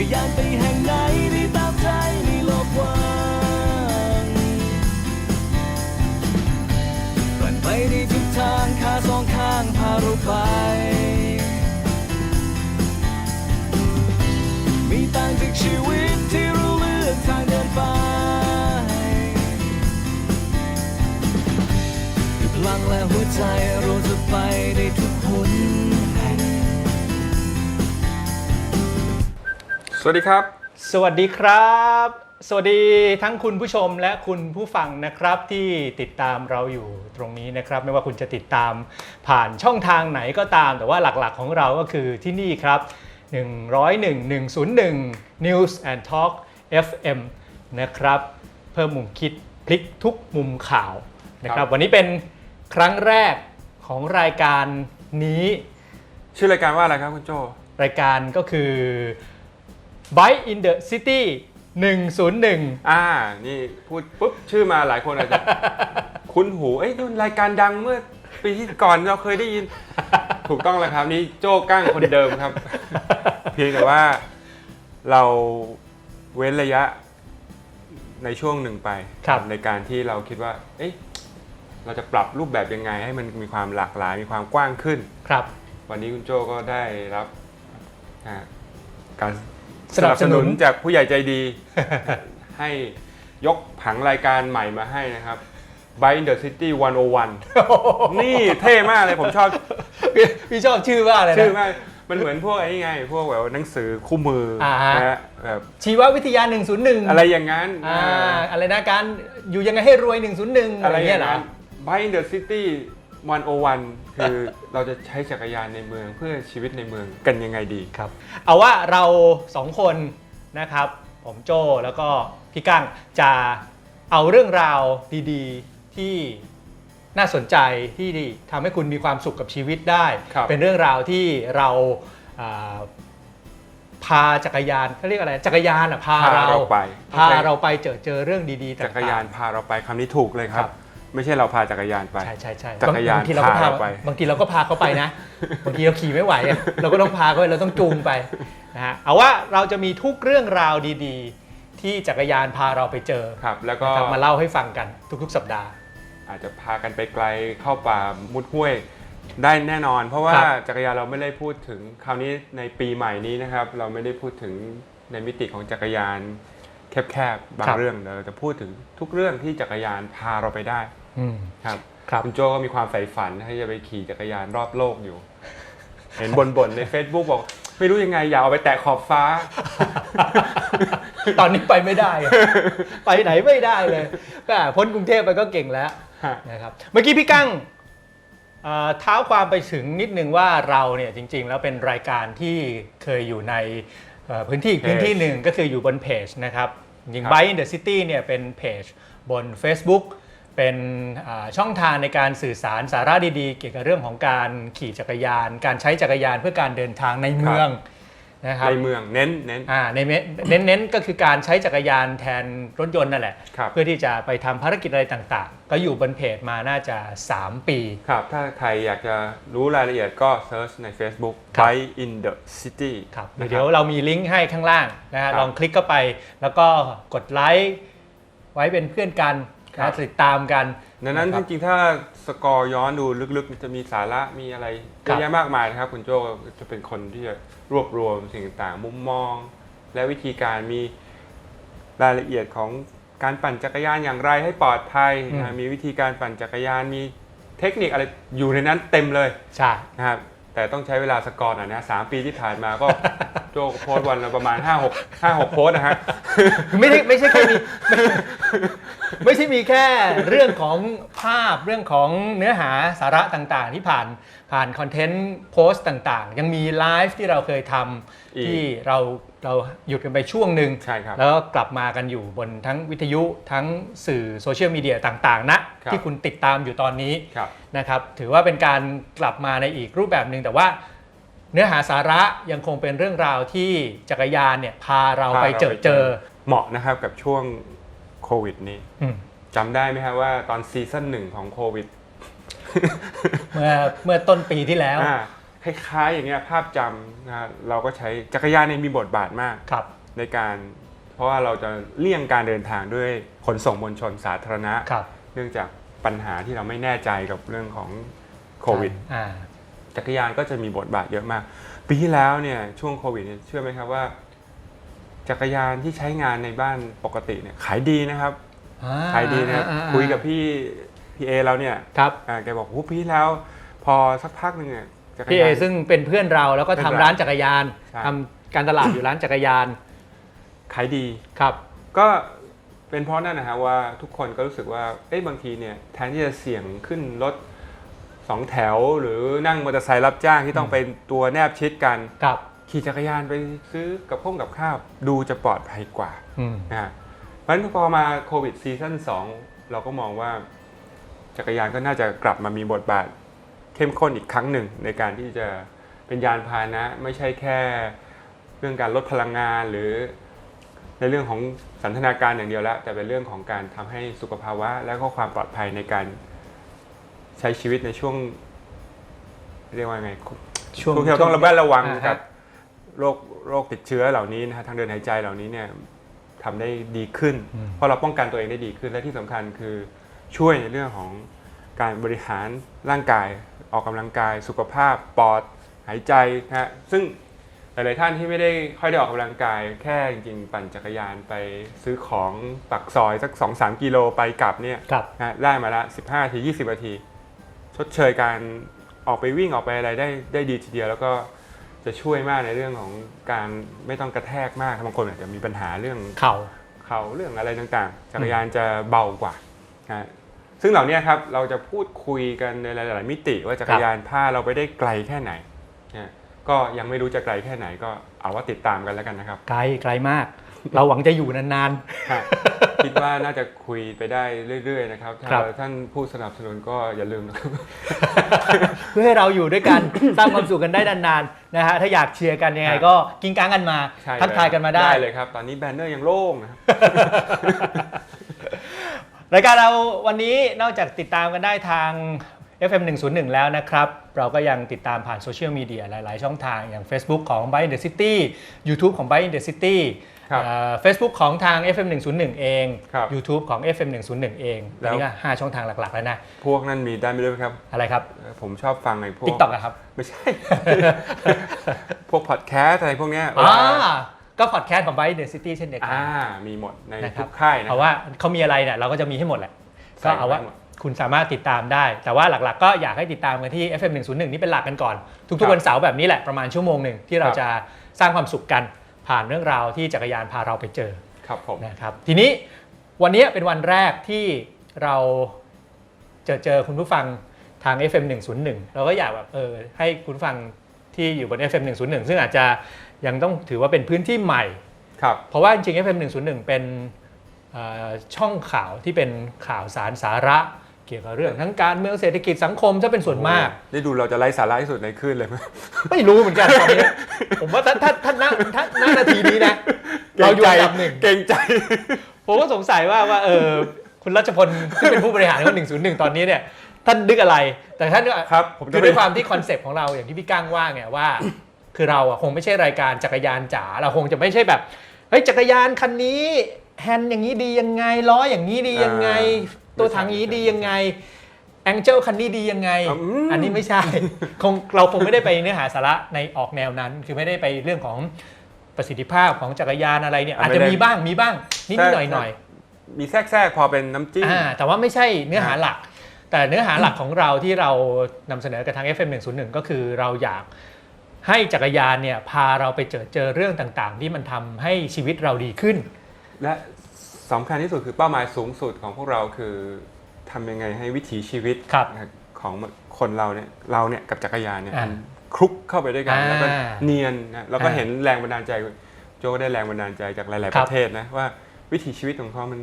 ก็ยานไปแห่งไหนได้ตามใจในโลกกว้างปั่นไปในทุกทางขาสองข้างพาเราไป มีต่างจากชีวิตที่เราเลือกทางเดินไปด้วยพลังและหัวใจเราจะไปได้ทุก วัสดีครับ สวัสดีครับ สวัสดีทั้งคุณผู้ชมและคุณผู้ฟังนะครับที่ติดตามเราอยู่ตรงนี้นะครับ ไม่ว่าคุณจะติดตามผ่านช่องทางไหนก็ตาม แต่ว่าหลักๆของเราก็คือที่นี่ครับ 101 101 News and Talk FM นะครับ เพิ่มมุมคิดพลิกทุกมุมข่าวนะคครัรับบวันนี้เป็นครั้งแรกของรายการนี้ ชื่อรายการว่าอะไรครับคุณโจรายการก็คือ Bike in the City 101 อ่า นี่พูดปุ๊บชื่อมาหลายคนอาจจะ คุ้นหู เอ้ยนี่มันรายการดังเมื่อปีที่ก่อนเราเคยได้ยิน ถูกต้องแล้วครับนี่โจ้กั้งคนเดิมครับ เพียงแต่ว่าเราเว้นระยะในช่วงหนึ่งไป ครับ ในการที่เราคิดว่า เอ้ยเราจะปรับรูปแบบยังไง ให้มันมีความหลากหลายมีความกว้างขึ้น ครับ วันนี้คุณโจก็ได้รับอ่าการ สนับสนุนจากผู้ใหญ่ใจดี ให้ยกผังรายการใหม่มาให้นะครับ By in the City 101 นี่เท่มากเลยผมชอบ พี่พี่ชอบชื่อว่าอะไรนะ ชื่อมากมันเหมือนพวกไอ้นี่ไง พวกแบบหนังสือคู่มืออาฮะ นะฮะแบบชีววิทยา 101อะไรอย่างนั้นอ่าอ่าอะไรนะการอยู่ยังไงให้รวย 101 อะอะไรไรอเงี้ย่ายงเหรอนั้น By in the City 101คือเราจะใช้จักรยานในเมืองเพื่อชีวิตในเมืองกันยังไงดีครับ เอาว่าเราสองคนนะครับ ผมโจแล้วก็พี่กั้งจะเอาเรื่องราวดีๆที่น่าสนใจที่ทำให้คุณมีความสุขกับชีวิตได้ ครับ เป็นเรื่องราวที่เราอ่าพาจักรยานเขาเรียกอะไรจักรยานอะพาพาเราเราไปพาเราไปเจอเจอเรื่องดีๆต่งๆ จักรยานพาเราไปคำนี้ถูกเลยครัรับ บ ไม่ใช่เราพาจักรยานไป ใช่ใช่ใช่จักรยานบางทีเราก็พาพาเราไป บางทีเราก็พาเขาไปนะ บางทีเราขี่ไม่ไหวอะเราก็ต้องพาเขาไปเราต้องจูงไปนะฮะเอาว่าเราจะมีทุกเรื่องราวดีๆ ที่จักรยานพาเราไปเจอครับ แล้วก็นะครับมาเล่าให้ฟังกันทุกๆ สัปดาห์ อาจจะพากันไปไกลเข้าป่ามุดห้วยได้แน่นอน เพราะว่าครับ จักรยานเราไม่ได้พูดถึงคราวนี้ในปีใหม่นี้นะครับ เราไม่ได้พูดถึงในมิติของจักรยานแคบๆบางเรื่องเราจะพูดถึงทุกเรื่องที่จักรยานพาเราไปได้อืม ครับครับคุณโจก็มีความใฝ่ฝันที่จะไปขี่จักรยานรอบโลกอยู่ เห็นบ่นๆใน Facebook บอก ไม่รู้ยังไงอยากเอาไปแตะขอบฟ้า ตอนนี้ไปไม่ได้อะไปไหนไม่ได้เลยก็พ้นกรุงเทพไปก็เก่งแล้วฮะ นะครับเมื่อกี้พี่กั้งเอ่อเท้าความไปถึงนิดนึงว่าเราเนี่ยจริง ๆ แล้วเป็นรายการที่เคยอยู่ในเอ่อพื้นที่อีกเพจพื้นที่หนึ่งก็คืออยู่บนเพจนะครับจริงครับๆ Bike in the City เนี่ยเป็นเพจบน Facebook เป็นอ่าช่องทางในการสื่อสารสาระดีๆ เกี่ยวกับเรื่องของการขี่จักรยาน การใช้จักรยานเพื่อการเดินทางในเมืองนะครับในเมืองเน้นเน้นอ่าในเมเน้นเน้นก็คือการใช้จักรยานแทนรถยนต์นั่นแหละครับเพื่อที่จะไปทำภารกิจอะไรต่างๆ ก็อยู่บนเพจมาน่าจะ 3 ปีครับถ้าใครอยากจะรู้รายละเอียดก็เซิร์ชใน Facebook ครับ Bike in the City ครับนะเดี๋ยวเรามีลิงก์ให้ข้างล่างนะฮะครับลองคลิกเข้าไป แล้วก็กดไลค์ไว้เป็นเพื่อนกันครั นะบติดตามกันดังนั้นนะคจรับริงๆ ถ้าสกอร์ย้อนดูลึกๆ จะมีสาระมีอะไรเยครัอะบแยะมากมายนะครับคุณโจจะเป็นคนที่จะรวบรวมสิ่งต่างๆมุมมอง และวิธีการมีรายละเอียดของการปั่นจักรยานอย่างไรให้ปลอดภัยนะมีวิธีการปั่นจักรยานมีเทคนิคอะไรอยู่ในนั้นเต็มเลยใช่นะครับ แต่ต้องใช้เวลาสกอร์หน่อยนะสามปีที่ผ่านมาก็ โจโพสต์วันละประมาณ5 6 5 6โพสต์นะฮะคือไม่ใช่ไม่ใช่แค่มีไม่ไม่ใช่มีแค่เรื่องของภาพเรื่องของเนื้อหาสาระต่างๆ ที่ผ่าน ผ่านคอนเทนต์โพสต์ต่างๆ ยังมีไลฟ์ที่เราเคยทอีกำที่เราเราหยุดกันไปช่วงหนึ่งใช่ครับแล้วก็กลับมากันอยู่บนทั้งวิทยุทั้งสื่อโซเชียลมีเดียต่างๆ นะครับที่คุณติดตามอยู่ตอนนี้ครับนะครับถือว่าเป็นการกลับมาในอีกรูปแบบหนึ่งแต่ว่าเนื้อหาสาระยังคงเป็นเรื่องราวที่จักรยานเนี่ยพาเราไปเจอเจอ เหมาะนะครับกับช่วงโควิดนี้อืมจำได้ไหมครับว่าตอนซีซั่นหนึ่งของโควิด เมื่อเมื่อต้นปีที่แล้ว อ่าขล้ายๆอย่างเงี้ยภาพจำนะฮะเราก็ใช้จักรยานเนี่ยมีบทบาทมาก ครับ ในการเพราะว่าเราจะเลี่ยงการเดินทางด้วยขนส่งมวลชนสาธารณะ ครับเนื่องจากปัญหาที่เราไม่แน่ใจกับเรื่องของโควิด อ่า จักรยานก็จะมีบทบาทเยอะมาก ปีที่แล้วเนี่ยช่วงโควิดเนี่ยเชื่อไหมครับว่า จักรยานที่ใช้งานในบ้านปกติเนี่ยขายดีนะครับอ่าขายดีนะครับอ่าอ่าคุยกับพี่ พี่เอเราเนี่ยครับอ่าแกบอกโอ้ปีที่แล้ว พอสักพักหนึ่งเนี่ยจักรพี่เอยาน ซึ่งเป็นเพื่อนเราแล้วก็เพื่ทำอนเราร้านจักรยานใช่ ทำการตลาดอยู่ร้านจักรยานขายดี ครับ ก็เป็นเพราะนั่นนะฮะว่าทุกคนก็รู้สึกว่าเอ้ยบางทีเนี่ยแทนที่จะเสี่ยงขึ้นรถสองแถว หรือนั่งมอเตอร์ไซค์รับจ้างที่ต้องเป็นตัวแนบชิดกัน ครับ ขี่จักรยานไปซื้อกับข้องกับข้าวดูจะปลอดภัยกว่าอืม นะฮะเพราะฉะนั้นพอมาโควิดซีซั่น2เราก็มองว่า จักรยานก็น่าจะกลับมามีบทบาทเข้มข้นอีกครั้งหนึ่งในการที่จะเป็นยานพาหนะ ไม่ใช่แค่เรื่องการลดพลังงานหรือในเรื่องของสันทนาการอย่างเดียวแล้วแต่เป็นเรื่องของการทำให้สุขภาวะ และก็ความปลอดภัยในการใช้ชีวิตในช่วง เรียกว่าไงช่วงที่เราต้องระแวดระวังกับโรคโรคติดเชื้อเหล่านี้นะฮะทางเดินหายใจเหล่านี้เนี่ยทำได้ดีขึ้น เพราะเราป้องกันตัวเองได้ดีขึ้นและที่สำคัญคือ ช่วยในเรื่องของการบริหารร่างกายออกกำลังกาย สุขภาพปอดหายใจนะฮะซึ่งหลายๆท่านที่ไม่ได้ค่อยได้ออกกำลังกาย แค่จริงๆ ปั่นจักรยานไปซื้อของปักซอยสัก 2-3 กิโลไปกลับเนี่ยครับนะได้มาละ 15ที20นาที ชดเชยการออกไปวิ่งออกไปอะไรได้ได้ดีทีเดียว แล้วก็จะช่วยมากในเรื่องของการไม่ต้องกระแทกมากบางคนอาจจะมีปัญหาเรื่องเข่าเข่าเรื่องอะไรต่างๆ จักรยานจะเบากว่านะ ซึ่งเหล่านี้ครับเราจะพูดคุยกันในหลาย ๆ มิติว่าจักรยานพาเราไปได้ไกลแค่ไหนนะก็ยังไม่รู้จะไกลแค่ไหนก็เอาว่าติดตามกันแล้วกันนะครับ ไกลไกลมาก เราหวังจะอยู่นานฮะคิดว่าน่าจะคุยไปได้เรื่อย ๆ นะครับถ้าครับท่านผู้สนับสนุนก็อย่าลืมนะครับๆเพื่อให้เราอยู่ด้วยกันสร้างความสุขกันได้นานๆนะฮะถ้าอยากเชียร์กันยังไงครับก็กิ้งก้างกันมาใช่ทักทายกันมาได้เลยครับ ตอนนี้แบนเนอร์ยังโล่งนะครับ รายการเราวันนี้นอกจากติดตามกันได้ทาง FM 101 แล้วนะครับ เราก็ยังติดตามผ่านโซเชียลมีเดียหลาย ๆ ช่องทางอย่าง Facebook ของ Byte in the City YouTube ของ Byte in the City ครับเฟซบุ๊กของทาง FM 101 เองครับ YouTube ของ FM 101 เองแล้อันวนี้ก็5ช่องทางหลัก ๆ แล้วนะ พวกนั้นมีได้ไม่ด้วยไหมครับ อะไรครับเอ่อผมชอบฟังไอ้พวก TikTok อะครับ ไม่ใช่ พวกพอดแคสต์อะไรพวกเนี้ยอ่าเวลา ก็พอดแคสต์ของ Byte in the City เช่นเดียวกัอ่ามีหมดในนะครัทุบกค่ายนะเพราะว่าเขามีอะไรเนี่ยเราก็จะมีให้หมดแหละใส่ก็เอาว่าไว้หมดคุณสามารถติดตามได้ แต่ว่าหลักๆ ก็อยากให้ติดตามกันที่ FM 101นี่เป็นหลักกันก่อนครัทุกบๆวันเสาร์แบบนี้แหละประมาณชั่วโมงหนึ่งที่เราครับจะสร้างความสุขกันผ่านเรื่องราวที่จักรยานพาเราไปเจอครับผมนะครับทีนี้วันนี้เป็นวันแรกที่เราเจอเจอคุณผู้ฟังทาง FM 101 เราก็อยากแบบเออให้คุณผู้ฟัง ที่อยู่บน FM 101 ซึ่งอาจจะยังต้องถือว่าเป็นพื้นที่ใหม่ ครับ เพราะว่าจริงๆ FM 101 เป็นเอ่อช่องข่าวที่เป็นข่าวสารสาระ เกี่ยวกับเรื่องทั้งการเมืองเศรษฐกิจสังคมจะเป็นส่วนมากได้ดูเราจะไล่สาระที่สุดในคลื่นเลยไหมไม่รู้เหมือนกันตอนนี้ ผมว่าถ้าถ้าถ้าณถ้าณนาทีนี้นะ เราอยู่อันดับหนึ่ง เก่งใจ ผมก็สงสัยว่าว่าเออคุณรัชพลซึ่งเป็นผู้บริหารของ101 ตอนนี้เนี่ย ท่านนึกอะไร แต่ท่านก็ครับผมคืจะอไม่ด้วยความที่คอนเซปต์ของเราอย่างที่พี่ก้างว่าไงว่า คือเราอะคงไม่ใช่รายการจักรยานจ๋าเราคงจะไม่ใช่แบบเฮ้ยจักรยานคันนี้แฮนด์อย่างนี้ดียังไงล้ออย่างนี้ดียังไง ตัวถังอย่างนี้ดียังไงแองเจิลคันนี้ดียังไง อืม อันนี้ไม่ใช่ คงเราคงไม่ได้ไปเนื้อหาสาระในออกแนวนั้น คือไม่ได้ไปเรื่องของประสิทธิภาพของจักรยานอะไรเนี่ยอะอาจจะไม่ได้มีบ้างมีบ้างนิดๆหน่อยหน่อยมีแทรกๆพอเป็นน้ำจิ้ม อ่าแต่ว่าไม่ใช่เนื้อหาหลัก แต่เนื้อหาหลักของเราที่เรานำเสนอกับทาง FM 101 ก็คือเราอยากให้จักรยานเนี่ยพาเราไปเจอเจอเรื่องต่างๆ ที่มันทำให้ชีวิตเราดีขึ้น และสำคัญที่สุดคือเป้าหมายสูงสุดของพวกเราคือทำยังไงให้วิถีชีวิตครับของคนเราเนี่ยเราเนี่ยกับจักรยานเนี่ยอ่ามันคลุกเข้าไปด้วยกัน อ่าแล้วก็เนียนนะแล้วก็อ่าเห็นแรงบันดาลใจ โจก็ได้แรงบันดาลใจจากหลาย ๆ คปรับ ระเทศนะว่าวิถีชีวิตของเขามัน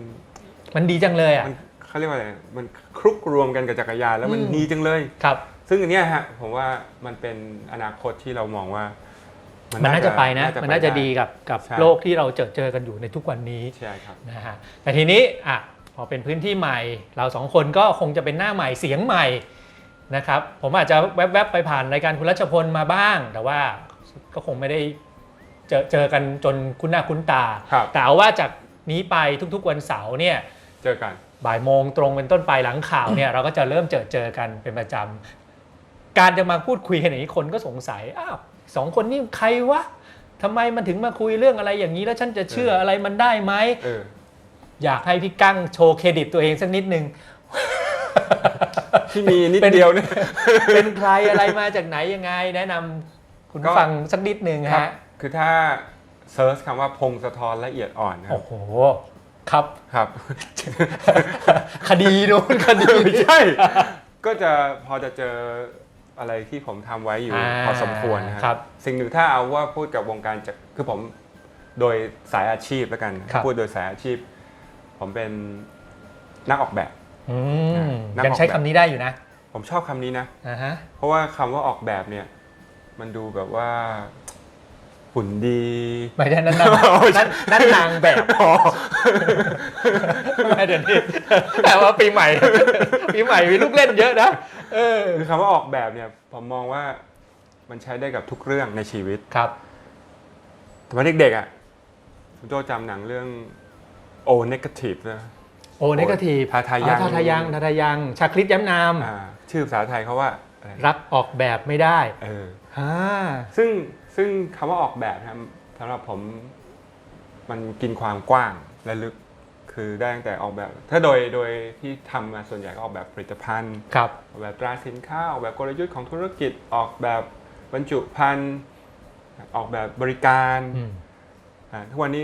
มันดีจังเลยอะ มัน เขาเรียกว่าอะไรมันคลุกรวมกันกับจักรยานแล้วมันอืมดีจังเลย ครับ ซึ่งอันเนี้ยฮะผมว่ามันเป็นอนาคตที่เรามองว่า มันน่าจะไปนะ มันน่าจะไดีกับกับใช่ โลกที่เราเจอเจอกันอยู่ในทุกวันนี้ใช่ครับ นะฮะแต่ทีนี้อะพอเป็นพื้นที่ใหม่ เราสองคนก็คงจะเป็นหน้าใหม่เสียงใหม่นะครับ ผมอาจจะแวบๆไปผ่านรายการคุณรัชพลมาบ้าง แต่ว่าก็คงไม่ได้เจอเจอกันจนคุ้นหน้าคุ้นตา ครับ แต่เอาว่าจากนี้ไปทุกๆวันเสาร์เนี่ย เจอกัน บ่ายโมงตรงเป็นต้นไปหลังข่าวเนี่ยเราก็จะเริ่มเจอเจอกันเป็นประจำการจะมาพูดคุยกันอย่างนี้คนก็สงสัยอ้าวสองคนนี่ใครวะทำไมมันถึงมาคุยเรื่องอะไรอย่างนี้แล้วฉันจะเชื่ออะไรมันได้ไหมเอออยากให้พี่กั้งโชว์เครดิตตัวเองสักนิดนึงที่มีนิดเป็นเดียวเนี่ยเป็นใครอะไรมาจากไหนยังไง แนะนำคุณก็ฟังสักนิดนึงครับฮะคือถ้าเซิร์ชคำว่าพงศธรละเอียดอ่อนนะครัโอ้บโห ครับ ครับ คดีนู้นคดีไม่ใช่ ก็จะพอจะเจออะไรที่ผมทำไว้อยู่อ่าพอสมควรนะคครัรับบสิ่งหนึ่งถ้าเอาว่าพูดกับวงการจักรคือผมโดยสายอาชีพแล้วกัน ครับ พูดโดยสายอาชีพ ผมเป็นนักออกแบบ อืมนักยังใช้ออกแบบคำนี้ได้อยู่นะผมชอบคำนี้นะ อ่าฮะเพราะว่าคำว่าออกแบบเนี่ย มันดูแบบว่า หุ่นดีไม่ใช่นั่นนั่นนั่นนั่นนางแบบไม่เดี๋ยวนี้แต่ว่าปีใหม่ ปีใหม่มีลูกเล่นเยอะนะเออคือคำว่าออกแบบเนี่ย ผมมองว่ามันใช้ได้กับทุกเรื่องในชีวิตครับแต่ว่าเด็กๆอะคุณโจจำหนังเรื่อง O Negative นะโอ้นกทีทาทายังทาทายังทาทายังชาคริตย้ำนามอ่าชื่อภาษาไทยเขาว่าอะไรรักออกแบบไม่ได้ เอออ่าซึ่ง ซึ่งคำว่าออกแบบนะครับสำหรับผมมันกินความกว้างและลึกคือได้ตั้งแต่ออกแบบ ถ้าโดยโดยที่ทำมาส่วนใหญ่ก็ออกแบบผลิตภัณฑ์ ครับ ออกแบบตราสินค้า ออกแบบกลยุทธ์ของธุรกิจ ออกแบบบรรจุภัณฑ์ ออกแบบบริการอืม อ่าทุกวันนี้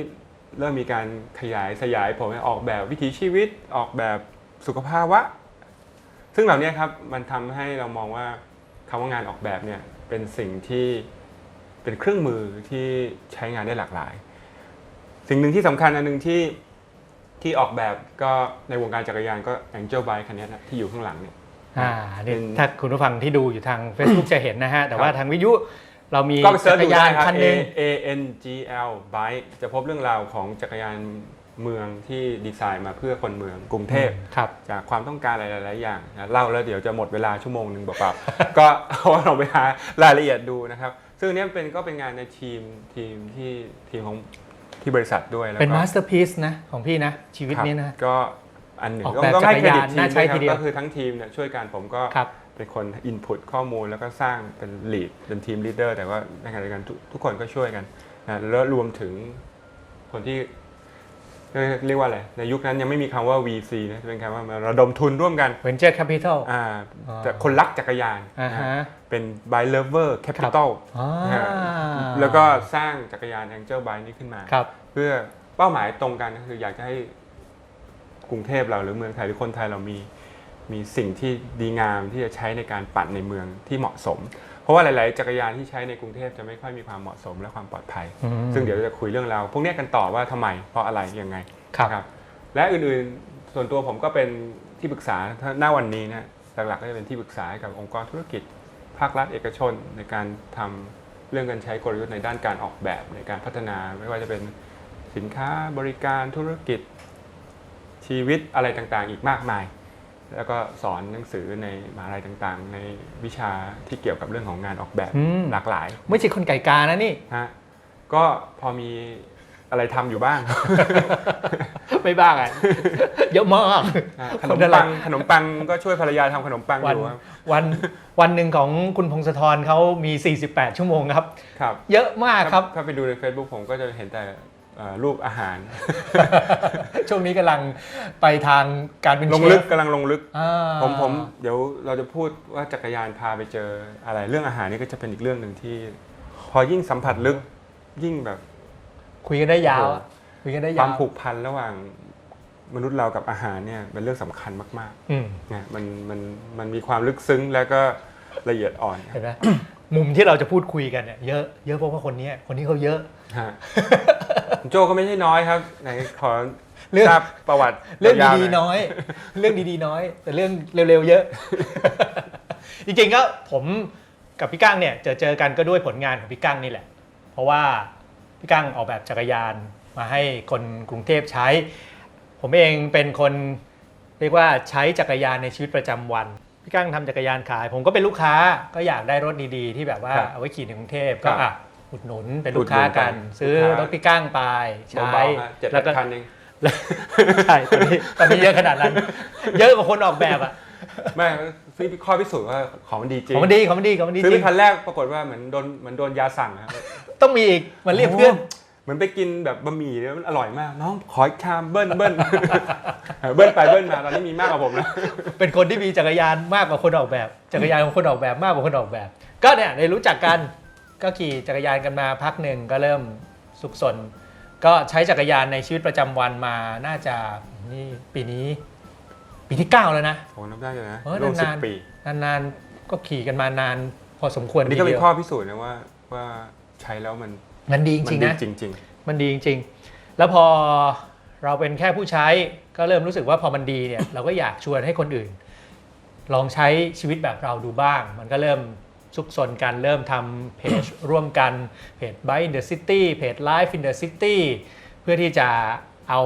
เริ่มมีการขยายสยายผมให้ออกแบบวิถีชีวิต ออกแบบสุขภาวะ ซึ่งเหล่านี้ครับมันทำให้เรามองว่าคำว่างานออกแบบเนี่ยเป็นสิ่งที่ เป็นเครื่องมือที่ใช้งานได้หลากหลาย สิ่งหนึ่งที่สำคัญอันหนึ่งที่ที่ออกแบบก็ในวงการจักรยานก็ Angel Bike คันนี้นะที่อยู่ข้างหลังเนี่ยอ่านี่เป็นถ้าคุณผู้ฟังที่ดูอยู่ทาง Facebook จะเห็นนะฮะ แต่ว่าทางวิทยุเรามีก็ไปเสิจัร์ชกรดูยาได้นครับคัน A หนึ่ง A N G L Bike จะพบเรื่องราวของจักรยานเมืองที่ดีไซน์มาเพื่อคนเมืองกรุงเทพครับจากความต้องการหลาย ๆ อย่างนะเล่าแล้วเดี๋ยวจะหมดเวลาชั่วโมงหนึ่งเปล่าๆก็เอาว่าเราไปหารายละเอียดดูนะครับ ซึ่งอันเนี้ยเป็นก็เป็นงานในทีมทีมที่ทีมของที่บริษัทด้วยแล้วก็เป็นมาสเตอร์พี e นะของพี่นะ ชีวิตครับนี้นะก็อันหนึ่งออกก็แบบต้องให้เครดิตจักรยานทีมน่าใช้ด้วยคทีรับเดียวก็คือทั้งทีมเนี่ยช่วยกันผมก็ครับ เป็นคนอินพุตข้อมูลแล้วก็สร้างเป็นลีดเป็นทีมลีดเดอร์แต่ว่าในขณะเดียวกันทุกทุกคนก็ช่วยกันนะแล้วรวมถึงคนที่ เรียกว่าอะไร ในยุคนั้นยังไม่มีคำว่า VC นะจะเป็นคำว่ามาระดมทุนร่วมกัน Venture Capital อ่าอ๋อแต่คนรักจักรยานอ่านะฮะ เป็น Buy Lover Capital อ่านะฮะแล้วก็สร้างจักรยาน Angel Bike นี้ขึ้นมา ครับ เพื่อเป้าหมายตรงกันก็คืออยากจะให้กรุงเทพเราหรือเมืองไทยหรือคนไทยเรามีมีสิ่งที่ดีงามที่จะใช้ในการปั่นในเมืองที่เหมาะสม เพราะว่าหลาย ๆ จักรยานที่ใช้ในกรุงเทพจะไม่ค่อยมีความเหมาะสมและความปลอดภัย อืมซึ่งเดี๋ยวจะคุยเรื่องราวพวกเนี้ยกันต่อว่าทำไมเพราะอะไรยังไงครับ นะและอื่น ๆ ส่วนตัวผมก็เป็นที่ปรึกษาถ้าหน้าวันนี้นะหลัก ๆ ก็จะเป็นที่ปรึกษาให้กับองค์กรธุรกิจ ภาครัฐเอกชน ในการทำเรื่องการใช้กลยุทธ์ในด้านการออกแบบ ในการพัฒนาไม่ว่าจะเป็นสินค้าบริการธุรกิจชีวิตอะไรต่างๆ อีกมากมาย แล้วก็สอนหนังสือในมหาลัยต่างๆ ในวิชาที่เกี่ยวกับเรื่องของงานออกแบบอืมหลากหลาย ไม่ใช่คนไก่กานะนี่ฮะก็พอมี อะไรทำอยู่บ้าง ไม่บ้างอะเยอะมากอ่าขคนมอะไรปังขนมปังก็ช่วยภรรยาทำขนมปังอวันยู่ครับวันวันหนึ่งของคุณพงศธรเขามี 48 ชั่วโมงครับครับ เยอะมากครับถ้าไปดูใน Facebook ผมก็จะเห็นแต่เอ่อรูปอาหาร ช่วงนี้กำลังไปทางการเป็นลงเชลึกฟกำลังลงลึกอ่าผมผมเดี๋ยวเราจะพูดว่าจักรยานพาไปเจออะไร เรื่องอาหารนี่ก็จะเป็นอีกเรื่องหนึ่งที่ พอยิ่งสัมผัสลึกยิ่งแบบ คุยกันได้ยาวอะโอ้คุยกันได้คยาววามผูกพันระหว่างมนุษย์เรากับอาหารเนี่ยเป็นเรื่องสำคัญมากอืมๆนะมันมันมันมีความลึกซึ้งแล้วก็ละเอียดอ่อนคเห็รับนไหมมุมที่เราจะพูดคุยกันเนี่ยเยอะเยอะเพราะว่าคนเนี้ยคนนี้เขาเยอะฮะคุณโจก็ไม่ใช่น้อยครับไหนขอเรื่องทราบประวัติเรื่องยาวๆดีหน่อยๆน้อย เรื่องดีๆน้อย แต่เรื่องเร็วๆเยอะ จริงๆก็ผมกับพี่กั้งเนี่ยเจอเจอกันก็ด้วยผลงานของพี่กั้งนี่แหละ เพราะว่า พี่กั้งออกแบบจักรยานมาให้คนกรุงเทพใช้ ผมเองเป็นคนเรียกว่าใช้จักรยานในชีวิตประจำวัน พี่กั้งทำจักรยานขาย ผมก็เป็นลูกค้าก็อยากได้รถดีๆ ที่แบบว่าครับเอาไว้ขี่ในกรุงเทพครัก็บอะอุดหนุนเป็นลูกค้ากันอุดหนุนกันซื้อลูกค้ารถพี่กั้งไปใช้เบาๆฮะเจ็ดแปแล้วดก็พันเองใช่ตอนนี้ตอนนี้เยอะขนาดนั้น เยอะกว่าคนออกแบบอะไม่ซื้อข้อพิสูจน์ว่าของมันดีจริงของมันดีของมันดีของมันดีซื้อจเป็รินงคันแรกปรากฏว่าเหมือนโดนเหมือนโดนยาสั่งนะครับ ต้องมีอีกมันเรียกเพื่อน เหมือนไปกินแบบบะหมี่แล้วมันอร่อยมาก น้องขออีกชามเบิ้ลเบิ้ล เบิ้ลไปเบิ้ลมาตอนนี้มีมากกว่าผมแล้วเป็นคนที่มีจักรยานมากกว่าคนออกแบบ จักรยานของคนออกแบบมากกว่าคนออกแบบ ก็เนี่ยได้รู้จักกันก็ขี่จักรยานกันมาพักหนึ่งก็เริ่มสุขสน ก็ใช้จักรยานในชีวิตประจำวันมาน่าจะนี่ปีนี้ ปีที่ 9 แล้วนะ โอ้นับได้เลยนะเออร่วมสิบนานๆปีนานๆก็ขี่กันมานานพอสมควรอันนี้ก็เป็นทีดียวข้อพิสูจน์นะว่าว่า ใช้แล้วมันมันดีจมัริงๆดีนะจริง มันดีจริง ๆ แล้วพอเราเป็นแค่ผู้ใช้ก็เริ่มรู้สึกว่าพอมันดีเนี่ย เราก็อยากชวนให้คนอื่น ลองใช้ชีวิตแบบเราดูบ้าง มันก็เริ่มซุกซนกันเริ่มทำเพจ ร่วมกันเพจ Bike in the City เพจ Life in the City เพื่อที่จะเอา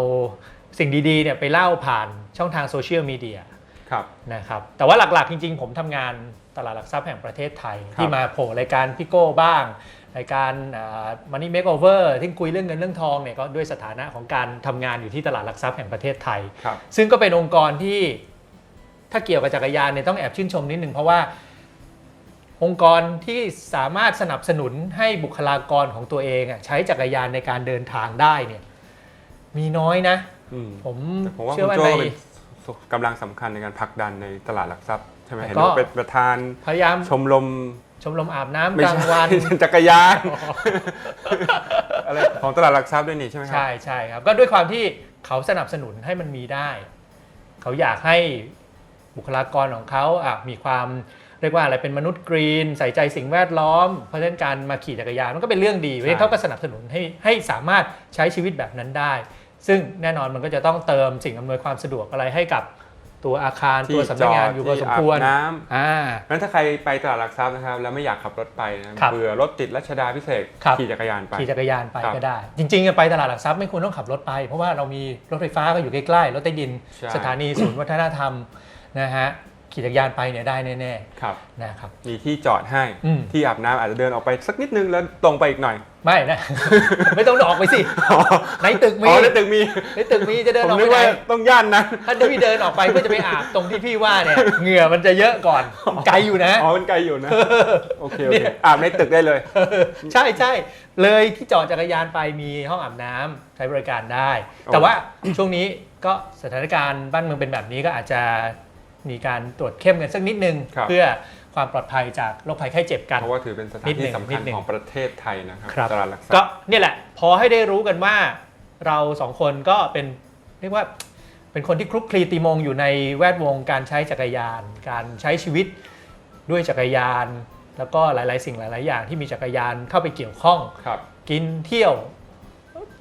สิ่งดีๆเนี่ยไปเล่าผ่านช่องทางโซเชียลมีเดียๆครับ นะครับ แต่ว่าหลักๆ จริงๆ ผมทำงานตลาดหลักทรัพย์แห่งประเทศไทยครับที่มาโผล่รายการพี่โก้บ้าง รายการมันนี่เมคโอเวอร์ที่คุยเรื่องเงินเรื่องทองเนี่ยก็ด้วยสถานะของการทำงานอยู่ที่ตลาดหลักทรัพย์แห่งประเทศไทยครับซึ่งก็เป็นองค์กรที่ถ้าเกี่ยวกับจักรยานเนี่ยต้องแอบชื่นชมนิดนึงเพราะว่าองค์กรที่สามารถสนับสนุนให้บุคลากรของตัวเองอะใช้จักรยานในการเดินทางได้เนี่ยมีน้อยนะอืมผมแต่ผมว่าเชื่คุอณว่าโจ้ในเป็นกำลังสำคัญในการผลักดันในตลาดหลักทรัพย์ใช่ไหมแล้วเห็นก็ว่าเป็นประธานพยายามชมรม ชมรมอาบน้ำไม่กลางใช่วันจักรยานอะไรของตลาดหลักทรัพย์ด้วยนี่ใช่ไหมครัใช่ใช่ครับ ก็ด้วยความที่เขาสนับสนุนให้มันมีได้ เขาอยากให้บุคลากรของเขาอะมีความเรียกว่าอะไรเป็นมนุษย์กรีน ใส่ใจสิ่งแวดล้อม เพราะฉะนั้นการมาขี่จักรยานมันก็เป็นเรื่องดีเพราะฉะนั้นเขาก็สนับสนุนให้ให้สามารถใช้ชีวิตแบบนั้นได้ ซึ่งแน่นอนมันก็จะต้องเติมสิ่งอำนวยความสะดวกอะไรให้กับ ตัวอาคารที่ตัวสำนักงานอยู่พอที่สมควรอาบน้ำอ่างั้นถ้าใครไปตลาดหลักทรัพย์นะครับ แล้วไม่อยากขับรถไปนะครับเบื่อรถติดรัชดาพิเศษกครับขี่จักรยานไปขี่จักรยานไปครับก็ได้ จริงๆอะไปตลาดหลักทรัพย์ไม่ควรต้องขับรถไป เพราะว่าเรามีรถไฟฟ้าก็อยู่ใกล้ๆรถใต้ดินใช่สถานีศูนย์วัฒนธรรมนะฮะ ขี่จักรยานไปเนี่ยได้แน่ครับๆนะครับ มีที่จอดให้อืม ที่อาบน้ำอาจจะเดินออกไปสักนิดนึงแล้วตรงไปอีกหน่อยไม่นะ ไม่ต้องออกไปสิในตึกมี อ๋อในตึกมีในตึกมีจะเดินผมออกนึไปกไหนว่าต้องย่านนั้นถ้าพี่เดินออกไปเพื่อจะไปอาบตรงที่พี่ว่าเนี่ย เหงื่อมันจะเยอะก่อนไกลอยู่นะ อ๋อมันไกลอยู่นะโอเคโอเนี่เคย อาบในตึกได้เลย ใช่ใช่เลยที่จอดจักรยานไปมีห้องอาบน้ำใช้บริการได้โอ้แต่ว่าช่วงนี้ก็สถานการณ์บ้านเมืองเป็นแบบนี้ก็อาจจะ มีการตรวจเข้มกันสักนิดนึงครับเพื่อความปลอดภัยจากโรคภัยไข้เจ็บกัน เพราะว่าถือเป็นสถานนิดหนึ่ที่งสำนิคัญดหนึ่งของประเทศไทยนะครับครับตลาดหลักทรัก็พย์เนี่ยแหละ พอให้ได้รู้กันว่าเราสองคนก็เป็นเรียกว่าเป็นคนที่คลุกคลีตีมงอยู่ในแวดวงการใช้จักรยาน การใช้ชีวิตด้วยจักรยาน แล้วก็หลาย ๆ สิ่งหลาย ๆ อย่างที่มีจักรยานเข้าไปเกี่ยวข้องครับกินเที่ยว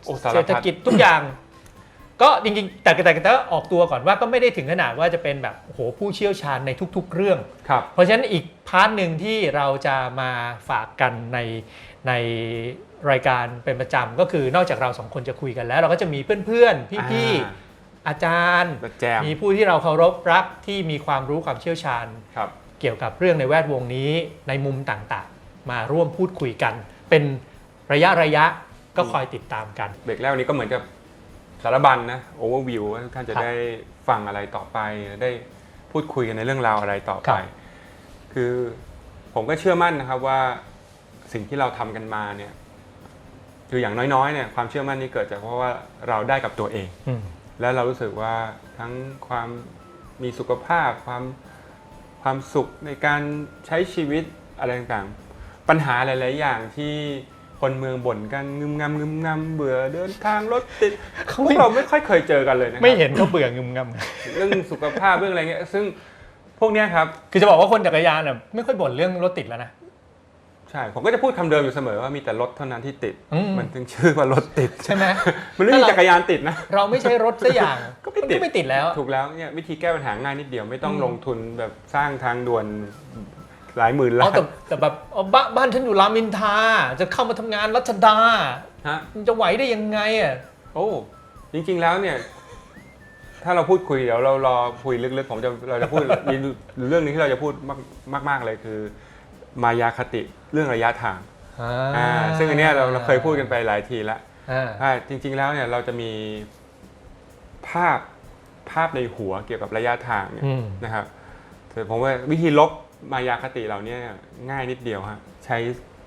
โอ้สารเศรษฐพัดกิจทุกอย่าง ก็จริงๆแต่แต่แต่ก็ออกตัวก่อนว่าก็ไม่ได้ถึงขนาดว่าจะเป็นแบบโอ้โหผู้เชี่ยวชาญในทุก ๆ เรื่อง ครับ เพราะฉะนั้นอีกพาร์ทหนึ่งที่เราจะมาฝากกันในในรายการเป็นประจำก็คือนอกจากเราสองคนจะคุยกันแล้ว เราก็จะมีเพื่อนๆ พี่อ่า ๆ อาจารย์แต่แจมมีผู้ที่เราเคารพรักที่มีความรู้ความเชี่ยวชาญ ครับ เกี่ยวกับเรื่องในแวดวงนี้ในมุมต่างๆ มาร่วมพูดคุยกัน เป็นระยะระยะก็คอยติดตามกัน เบรกแรกวันนี้ก็เหมือนกับ สารบัญนะโอเวอร์วิวว่าทุกท่านจะครับได้ฟังอะไรต่อไป ได้พูดคุยกันในเรื่องราวอะไรต่อครัไปบคือผมก็เชื่อมั่นนะครับว่าสิ่งที่เราทำกันมาเนี่ยคืออย่างน้อยๆเนี่ยความเชื่อมั่นนี้เกิดจากเพราะว่าเราได้กับตัวเองอืมแล้วเรารู้สึกว่าทั้งความมีสุขภาพความความสุขในการใช้ชีวิตอะไรต่างๆ ปัญหาหลาย ๆ อย่างที่ คนเมืองบ่นกันงึมงำงึมงำเบื่อเดินทางรถติดเขาพวไม่กเราไม่ค่อยเคยเจอกันเลยนะครับไม่เห็นเขาเบื่องึมงเรื่องสุขภาพเรื่องอะไรเงี้ย ซึ่งพวกเนี้ยครับำคือจะบอกว่าคนจักรยานน่ะไม่ค่อยบ่นเรื่องรถติดแล้วนะใช่ผมก็จะพูดคำเดิมอยู่เสมอว่ามีแต่รถเท่านั้นที่ติดอืมมันถึงชื่อว่ารถติดใช่ไหมมันไม่มีจักรยานติดนะเราไม่ใช่รถสักอย่างก็ไม่มันติดก็ไม่ติดแล้ว ถูกแล้วเนี่ยวิธีแก้ปัญหาง่ายนิดเดียวไม่ต้องอืมลงทุนแบบสร้างทางด่วน หลายหมื่นเอาล้านแต่แต่แบบเอาบ้านบ้านฉันอยู่รามอินทราจะเข้ามาทำงานรัชดา ฮะ มันจะไหวได้ยังไงอะ โอ้ จริง ๆ แล้วเนี่ย ถ้าเราพูดคุยเดี๋ยวเรารอคุยลึกๆ ผมจะเราจะพูด มีเรื่องหนึงที่เราจะพูดมากมากๆเลยคือ มายาคติเรื่องระยะทางอ่าซึ่งอันเนี้ยเราเราเคยพูดกันไปหลายทีแล้วอ่าอ่าจริง ๆ แล้วเนี่ยเราจะมีภาพภาพในหัวเกี่ยวกับระยะทางเนี่ยอืม นะครับแต่ผมว่าวิธีลบ มายาคติเหล่านี้ง่ายนิดเดียวฮะใช้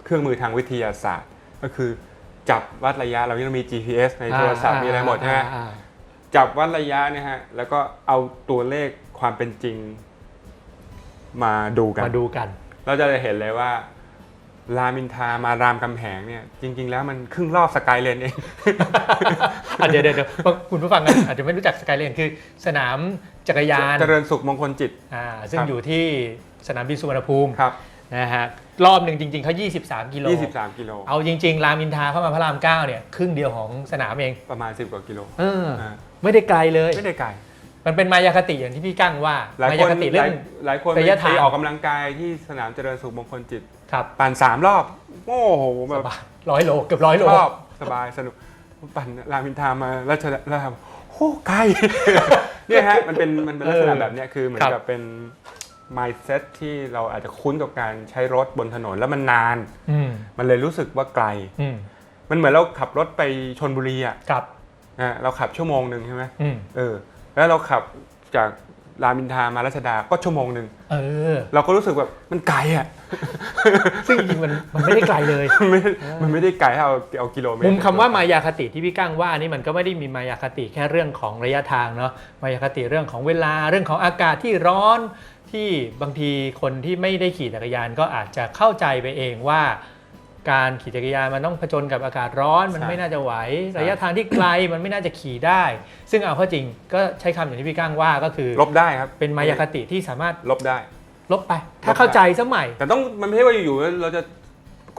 เครื่องมือทางวิทยาศาสตร์ ก็คือจับวัดระยะเราที่เรามี GPS ในโทรศัพท์มีอะไรหมดใช่ไหมอ่าจับวัดระยะเนี่ยฮะแล้วก็เอาตัวเลขความเป็นจริงมาดูกันมาดูกัน เราจะเห็นเลยว่า รามอินทรามารามคำแหงเนี่ย จริง ๆ แล้วมันครึ่งรอบสกายเลนเองอะเดี๋ยวเดี๋ยวเดี๋ยวคุณผู้ฟังกันอาจจะไม่รู้จักสกายเลนคือ สนามจักรยานเจริญสุขมงคลจิต อ่า ซึ่งครับอยู่ที่ สนามบินสุวรรณภูมิครับนะฮะรอบหนึ่งจริง ๆเขา23 กิโล 23 กิโล เอาจริง ๆ รามอินทราเข้ามาพระราม9เนี่ยครึ่งเดียวของสนามเองประมาณ 10 กว่ากิโลเอออ่าไม่ได้ไกลเลย ไม่ได้ไกล มันเป็นมายาคติอย่างที่พี่กั้งว่า หลายมาคยานคติเรื่อง หลายหลายคนระยะทางไปออกกำลังกายที่สนามเจริญสุขมงคลจิต ครับปั่นสามรอบ โอ้โหแบสบบายร้อยโลเกือบร้อยโล ชอบสบายสนุก ปั่นรามอินทรามาแล้วชนะแล้วทำโอ้ไกล เนี่ยฮะมันเป็นมันเป็นลักษณะเออแบบเนี้ยคือเหมือครันบกับเป็น mindset ที่เราอาจจะคุ้นกับการใช้รถบนถนนแล้วมันนาน อืมมันเลยรู้สึกว่าไกล อืมมันเหมือนเราขับรถไปชนบุรีอะครับนะเราขับชั่วโมงหนึ่งใช่ไหมอืมเออ แล้วเราขับจาก รามอินทรามารัชดาก็ชั่วโมงหนึ่งเออ เราก็รู้สึกแบบมันไกลอะ ซึ่งจริงๆมันมันไม่ได้ไกลเลย มันไม่มันไม่ได้ไกลถ้าเอาเอากิโลเมตรมุมคำว่ามายาคติที่พี่กั้งว่านี่มันก็ไม่ได้มีมายาคติแค่เรื่องของระยะทางเนาะมายาคติเรื่องของเวลาเรื่องของอากาศที่ร้อนที่บางทีคนที่ไม่ได้ขี่จักรยานก็อาจจะเข้าใจไปเองว่า การขี่จักรยานมันต้องผจญกับอากาศร้อนมันใช่ไม่น่าจะไหวใช่ระยะทางที่ไกลมันไม่น่าจะขี่ได้ ซึ่งเอาเข้าจริงก็ใช้คำอย่างที่พี่กั้งว่าก็คือลบได้ครับเป็นมายาคติที่สามารถลบได้ ลบไป ถ้าเข้าใจสมัย แต่ต้องมันไม่ใช่ว่าอยู่ๆเราจะ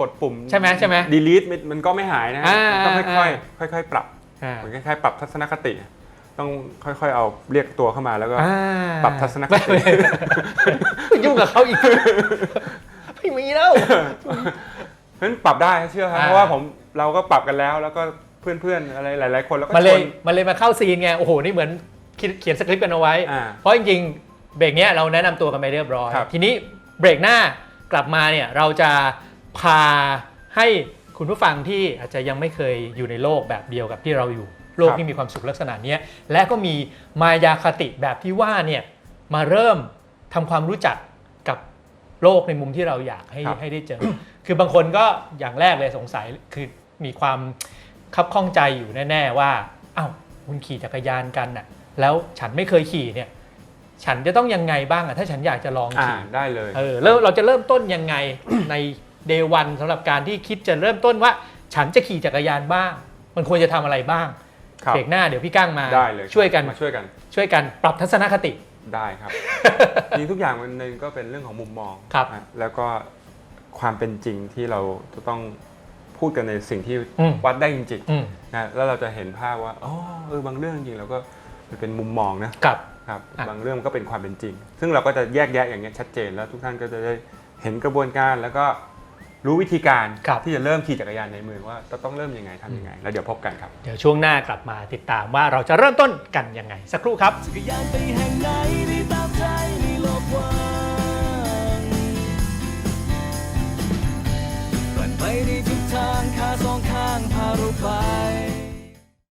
กดปุ่มใช่ไหมใช่ไหม delete มันมันก็ไม่หายนะฮะอ่ามันต้องค่อ่าอยๆค่อย ๆ ปรับอ่าเหมือนคล้ายๆปรับทัศนคติต้องค่อยๆ เอาเรียกตัวเข้ามาแล้วก็อ่าปรับทัศนคติไม่ไม่ไม่ยุ่งกับเขาอีกไม่มีแล้ว เพราะฉะนั้นปรับได้เชื่อครับอ่า เพราะว่าผมเราก็ปรับกันแล้ว แล้วก็เพื่อนๆอะไรหลาย ๆ คนแล้วก็มันเลชยนมันเลยมาเข้าซีนไงโอ้โหนี่เหมือนคิดเขียนสคริปต์กันเอาไว้ อ่าเพราะจริงๆเบรกเนี้ยเราแนะนำตัวกันไปเรียบร้อย ครับ ทีนี้เบรกหน้ากลับมาเนี่ยเราจะพาให้คุณผู้ฟังที่อาจจะยังไม่เคยอยู่ในโลกแบบเดียวกับที่เราอยู่ โลกที่มีความสุขลักษณะเนี้ยและก็มีมายาคติแบบที่ว่าเนี่ยมาเริ่มทำความรู้จักกับ โลกในมุมที่เราอยากให้ครับ ให้ได้เจอ คือบางคนก็อย่างแรกเลยสงสัยคือมีความคับข้องใจอยู่แน่ๆว่าอ้าวคุณขี่จักรยานกันน่ะแล้วฉันไม่เคยขี่เนี่ยฉันจะต้องยังไงบ้างอะถ้าฉันอยากจะลองอ่าขี่ ได้เลย เออแล้วเราจะเริ่มต้นยังไง ในเดวันสำหรับการที่คิดจะเริ่มต้นว่า ฉันจะขี่จักรยานบ้าง มันควรจะทำอะไรบ้างครับ เบรกหน้าเดี๋ยวพี่ก้างมาได้เลยครับช่วยกันมาช่วยกัน ช่วยกันปรับทัศนคติ ได้ครับ จริงทุกอย่างมันหนึ่งก็เป็นเรื่องของมุมมองครับ นะแล้วก็ความเป็นจริงที่เราจะต้องพูดกันในสิ่งที่อืม วัดได้จริงอืมๆนะแล้วเราจะเห็นภาพว่าอ๋อเออบางเรื่องจริงๆเราก็มันเป็นมุมมองนะกับ ครับอะ บางเรื่องก็เป็นความเป็นจริง ซึ่งเราก็จะแยกแยะอย่างเงี้ยชัดเจนแล้วทุกท่านก็จะได้เห็นกระบวนการแล้วก็ รู้วิธีการครับที่จะเริ่มขี่จักรยานในเมืองว่าต้องเริ่มยังไงทำยังไง แล้วเดี๋ยวพบกันครับ เดี๋ยวช่วงหน้ากลับมาติดตามว่าเราจะเริ่มต้นกันยังไง สักครู่ครับจักรยานไปแห่งไหนได้ตามใจในโลกกว้างปั่นไปในทุกทางขาสองข้างพาเราไป